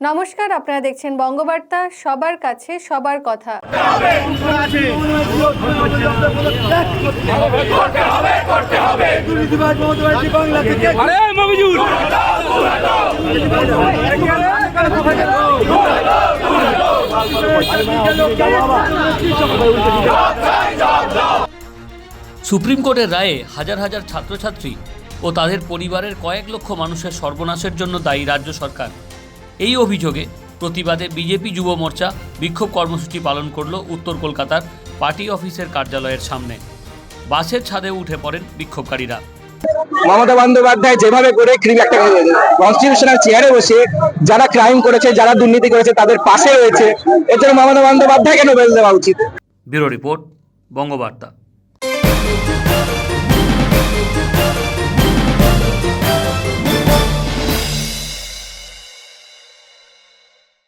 নমস্কার, আপনারা দেখছেন বঙ্গবার্তা, সবার কাছে সবার কথা। সুপ্রিম কোর্টের রায়ে হাজার হাজার ছাত্রছাত্রী ও তাদের পরিবারের কয়েক লক্ষ মানুষের সর্বনাশের জন্য দায়ী রাজ্য সরকার। এই অভিযোগে প্রতিবাদে বিজেপি যুব মোর্চা বিক্ষোভ কর্মসূচি পালন করল উত্তর কলকাতার পার্টি অফিসের কার্যালয়ের সামনে। বাসের ছাদে উঠে পড়েন বিক্ষোভকারীরা। মমতা বন্দ্যোপাধ্যায় যেভাবে করে একটা কনস্টিটিউশনাল চেয়ারে বসে যারা ক্রাইম করেছে যারা দুর্নীতি করেছে তাদের পাশে রয়েছে। এর জন্য মমতা বন্দ্যোপাধ্যায়কে নোবেল দেওয়া উচিত? Bureau report Bangabarta.